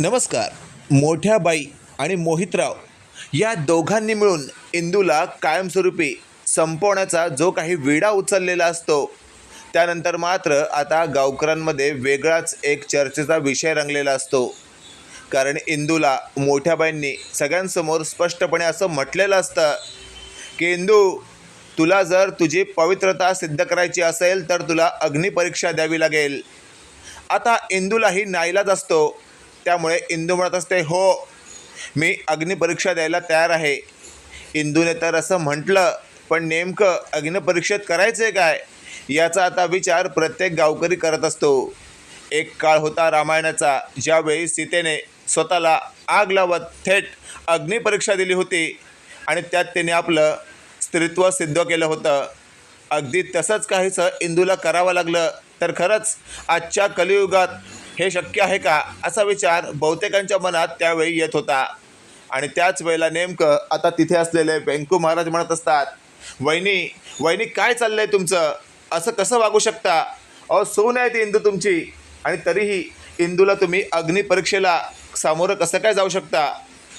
नमस्कार. मोठ्या बाई आणि मोहितराव या दोघांनी मिळून इंदूला कायमस्वरूपी संपवण्याचा जो काही विडा उचललेला असतो त्यानंतर मात्र आता गावकऱ्यांमध्ये वेगळाच एक चर्चेचा विषय रंगलेला असतो. कारण इंदूला मोठ्याबाईंनी सगळ्यांसमोर स्पष्टपणे असं म्हटलेलं असतं की इंदू तुला जर तुझी पवित्रता सिद्ध करायची असेल तर तुला अग्निपरीक्षा द्यावी लागेल. आता इंदूलाही नाईलाज असतो. त्यामुळे इंदू म्हणत असते हो मी अग्निपरीक्षा द्यायला तयार आहे. इंदूने तर असं म्हटलं पण नेमकं अग्निपरीक्षेत करायचं आहे काय? याचा आता विचार प्रत्येक गावकरी करत असतो. एक काळ होता रामायणाचा ज्यावेळी सीतेने स्वतःला आग लावत थेट अग्निपरीक्षा दिली होती आणि त्यात तिने आपलं स्त्रीत्व सिद्ध केलं होतं. अगदी तसंच काहीसं इंदूला करावं लागलं. तर खरंच आजच्या कलियुगात हे शक्य आहे का? असा विचार बहुतेकांच्या मनात त्यावेळी येत होता. आणि त्याच वेळेला नेमकं आता तिथे असलेले व्यंकू महाराज म्हणत असतात वहिनी वहिनी काय चाललंय तुमचं? असं कसं वागू शकता? अहो सून आहे ती इंदू तुमची. आणि तरीही इंदूला तुम्ही अग्निपरीक्षेला सामोरं कसं काय जाऊ शकता?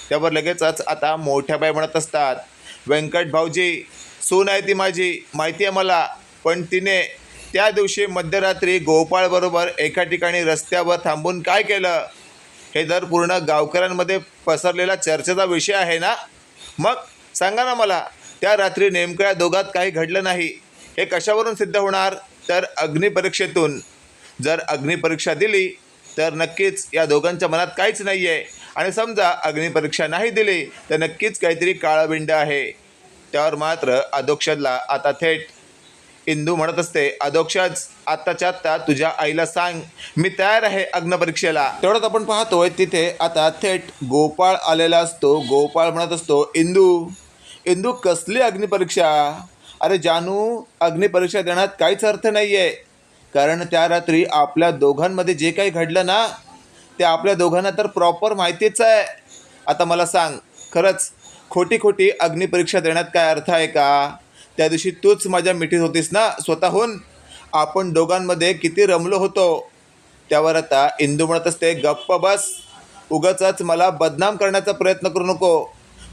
त्यावर लगेचच आता मोठ्या बाई म्हणत असतात व्यंकट भाऊजी सून आहे ती माझी. माहिती आहे मला. पण तिने त्या दिवशी मध्यरात्री गोपाळबरोबर एका ठिकाणी रस्त्यावर थांबून काय केलं? हे जर पूर्ण गावकऱ्यांमध्ये पसरलेला चर्चेचा विषय आहे ना? मग सांगा ना मला त्या रात्री नेमकं या दोघात काही घडलं नाही हे कशावरून सिद्ध होणार? तर अग्निपरीक्षेतून जर अग्निपरीक्षा दिली तर नक्कीच या दोघांच्या मनात काहीच नाही आहे आणि समजा अग्निपरीक्षा नाही दिली तर नक्कीच काहीतरी काळाबिंड आहे. त्यावर मात्र अधोक्षजला आता थेट इंदू म्हणत असते अधोक्षज आत्ताच्या आत्ता तुझ्या आईला सांग मी तयार आहे अग्नपरीक्षेला तेवढ्यात आपण पाहतोय तिथे आता थेट गोपाळ आलेला असतो. गोपाळ म्हणत असतो इंदू इंदू कसली अग्निपरीक्षा अरे जानू अग्निपरीक्षा देण्यात काहीच अर्थ नाही आहे कारण त्या रात्री आपल्या दोघांमध्ये जे काही घडलं ना ते आपल्या दोघांना तर प्रॉपर माहितीच आहे. आता मला सांग खरंच खोटी खोटी अग्निपरीक्षा देण्यात काय अर्थ आहे का? त्या दिवशी तूच माझ्या मिठीत होतीस ना? स्वतःहून? आपण दोघांमध्ये किती रमलो होतो. त्यावर आता इंदू म्हणत असते गप्प बस. उगाच मला बदनाम करण्याचा प्रयत्न करू नको.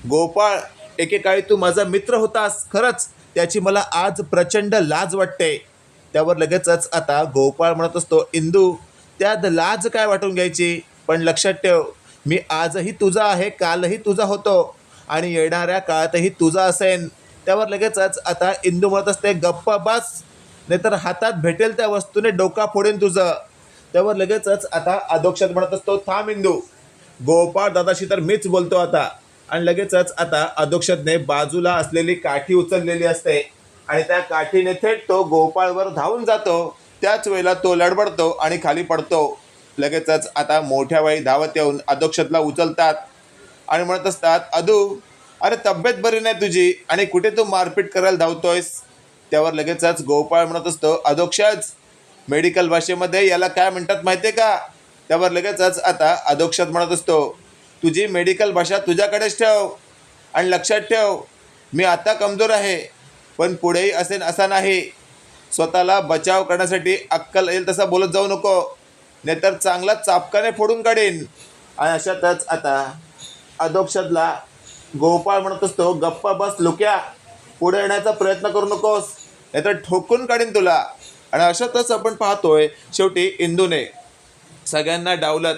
गोपाळ एकेकाळी तू माझा मित्र होतास खरंच? त्याची मला आज प्रचंड लाज वाटते. त्यावर लगेचच आता गोपाळ म्हणत असतो इंदू त्यात लाज काय वाटून घ्यायची? पण लक्षात ठेव मी आजही तुझा आहे कालही तुझा होतो आणि येणाऱ्या काळातही तुझा असेन. त्यावर लगेचच आता इंदू म्हणत असते गप्पा बस नाहीतर हातात भेटेल त्या वस्तूने डोका फोडेन तुझं. त्यावर लगेचच आता अधोक्षत म्हणत असतो थांब इंदू गोपाळ दादाशी तर मीच बोलतो आता. आणि लगेचच आता अधोक्षतने बाजूला असलेली काठी उचललेली असते आणि त्या काठीने थेट तो गोपाळवर धावून जातो. त्याच वेळेला तो लडबडतो आणि खाली पडतो. लगेचच आता मोठ्या वाई धावत येऊन अधोक्षतला उचलतात आणि म्हणत असतात अधू अरे तब्येत बरी नाही तुझी? आणि कुठे तू मारपीट करायला धावतोयस? त्यावर लगेचच गोपाळ म्हणत असतो अधोक्षज मेडिकल भाषेमध्ये याला काय म्हणतात माहिती आहे का? त्यावर लगेचच आता अधोक्षत म्हणत असतो तुझी मेडिकल भाषा तुझ्याकडेच ठेव आणि लक्षात ठेव मी आता कमजोर आहे पण पुढेही असेन असा नाही. स्वतःला बचाव करण्यासाठी अक्कल येईल तसा बोलत जाऊ नको नाहीतर चांगला चापकाने फोडून काढीन. आणि अशातच आता अधोक्षदला गोपाळ म्हणत असतो गप्पा बस लुक्या. पुढे येण्याचा प्रयत्न करू नकोस. नाहीतर ठोकून काढीन तुला. आणि अशातच आपण पाहतोय शेवटी इंदूने सगळ्यांना डावलत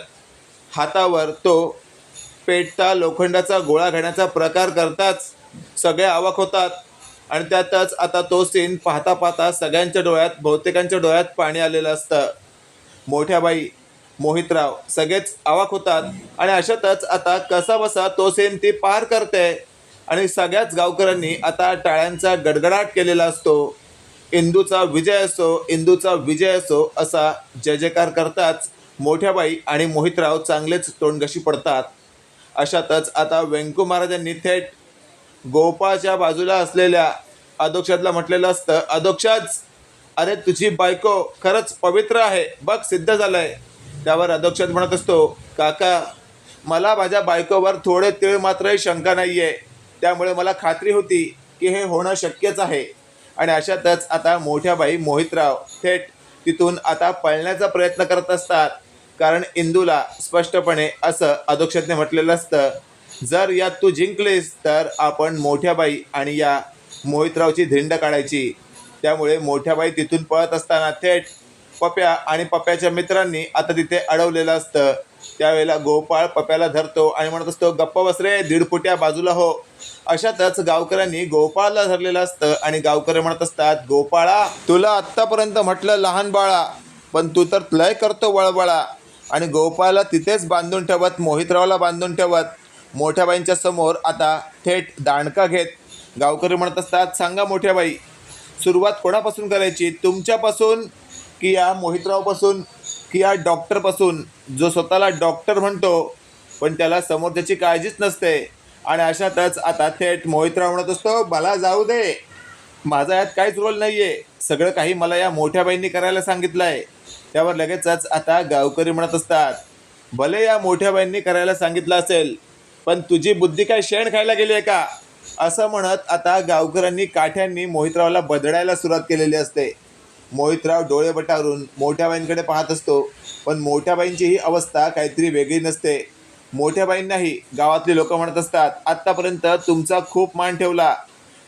हातावर तो पेटता लोखंडाचा गोळा घेण्याचा प्रकार करताच सगळे आवाक होतात. आणि त्यातच आता तो सीन पाहता पाहता सगळ्यांच्या डोळ्यात बहुतेकांच्या डोळ्यात पाणी आलेलं असतं. मोठ्या बाई मोहितराव सगळेच अवाक होतात. आणि अशातच आता कसा बसा तो सेन ती पार करते. आणि सगळ्याच गावकऱ्यांनी आता टाळ्यांचा गडगडाट केलेला असतो. इंदूचा विजय असो इंदूचा विजय असो असा जय जयकार करताच मोठ्याबाई आणि मोहितराव चांगलेच तोंडगशी पडतात. अशातच आता व्यंकू महाराजांनी थेट गोपाळच्या बाजूला असलेल्या अधोक्षातला म्हटलेलं असतं अधोक्षाच! अरे तुझी बायको खरंच पवित्र आहे. बघ सिद्ध झालंय. त्यावर अध्यक्षात म्हणत असतो काका मला माझ्या बायकोवर थोडे तिळ मात्रही शंका नाही आहे त्यामुळे मला खात्री होती की हे होणं शक्यच आहे. आणि अशातच आता मोठ्या बाई मोहितराव थेट तिथून आता पळण्याचा प्रयत्न करत असतात. कारण इंदूला स्पष्टपणे असं अधोक्षजने म्हटलेलं असतं जर यात तू जिंकलेस तर आपण मोठ्या बाई आणि या मोहितरावची धिंड काढायची. त्यामुळे मोठ्या बाई तिथून पळत असताना थेट पप्या आणि पप्याच्या मित्रांनी आता तिथे अडवलेलं असतं. त्यावेळेला गोपाळ पप्याला धरतो आणि म्हणत असतो गप्प बसरे दीड फुट्या बाजूला हो. अशातच गावकऱ्यांनी गोपाळला धरलेलं असतं आणि गावकरी म्हणत असतात गोपाळा तुला आत्तापर्यंत म्हटलं लहान बाळा पण तू तर लय करतो वळबळा आणि गोपाळला तिथेच बांधून ठेवत मोहितरावला बांधून ठेवत मोठ्या बाईंच्या समोर आता थेट दांडका घेत. गावकरी म्हणत असतात सांगा मोठ्या बाई सुरुवात कोणापासून करायची? तुमच्यापासून की या मोहितरावपासून की या डॉक्टरपासून जो स्वतःला डॉक्टर म्हणतो पण त्याला समोर त्याची काळजीच नसते. आणि अशातच आता थेट मोहितराव म्हणत असतो मला जाऊ दे. माझा यात काहीच रोल नाही आहे सगळं काही मला या मोठ्या बाईंनी करायला सांगितलं आहे त्यावर लगेचच आता गावकरी म्हणत असतात भले या मोठ्या बाईंनी करायला सांगितलं असेल पण तुझी बुद्धी काय शेण खायला गेली आहे का? असं म्हणत आता गावकऱ्यांनी काठ्यांनी मोहितरावला बदडायला सुरुवात केलेली असते. मोहितराव डोळे बटारून मोठ्या बाईंकडे पाहत असतो. पण मोठ्या बाईंची ही अवस्था काहीतरी वेगळी नसते. मोठ्या बाईंनाही गावातली लोक म्हणत असतात आत्तापर्यंत तुमचा खूप मान ठेवला.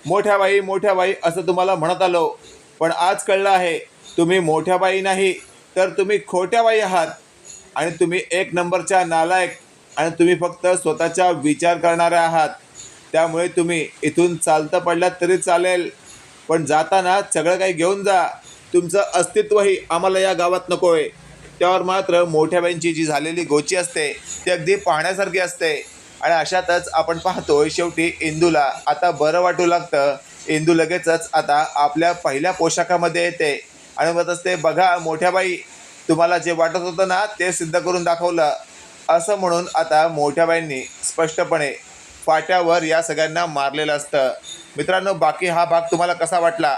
मोठ्या बाई मोठ्या बाई असं तुम्हाला म्हणत आलो. पण आज कळलं आहे तुम्ही मोठ्या बाई नाही तर तुम्ही खोट्या बाई आहात. आणि तुम्ही एक नंबरच्या नालायक आणि तुम्ही फक्त स्वतःचा विचार करणाऱ्या आहात. त्यामुळे तुम्ही इथून चालतं पडलात तरी चालेल. पण जाताना सगळं काही घेऊन जा. तुमचं अस्तित्वही आम्हाला या गावात नको आहे त्यावर मात्र मोठ्या बाईंची जी झालेली गोची असते ती अगदी पाहण्यासारखी असते. आणि अशातच आपण पाहतोय शेवटी इंदूला. आता बरं वाटू लागतं. इंदू लगेचच आता आपल्या पहिल्या पोशाखामध्ये येते. आणि म्हणत असते बघा मोठ्या बाई तुम्हाला जे वाटत होतं ना ते सिद्ध करून दाखवलं. असं म्हणून आता मोठ्या बाईंनी स्पष्टपणे फाट्यावर या सगळ्यांना मारलेलं असतं. मित्रांनो बाकी हा भाग तुम्हाला कसा वाटला?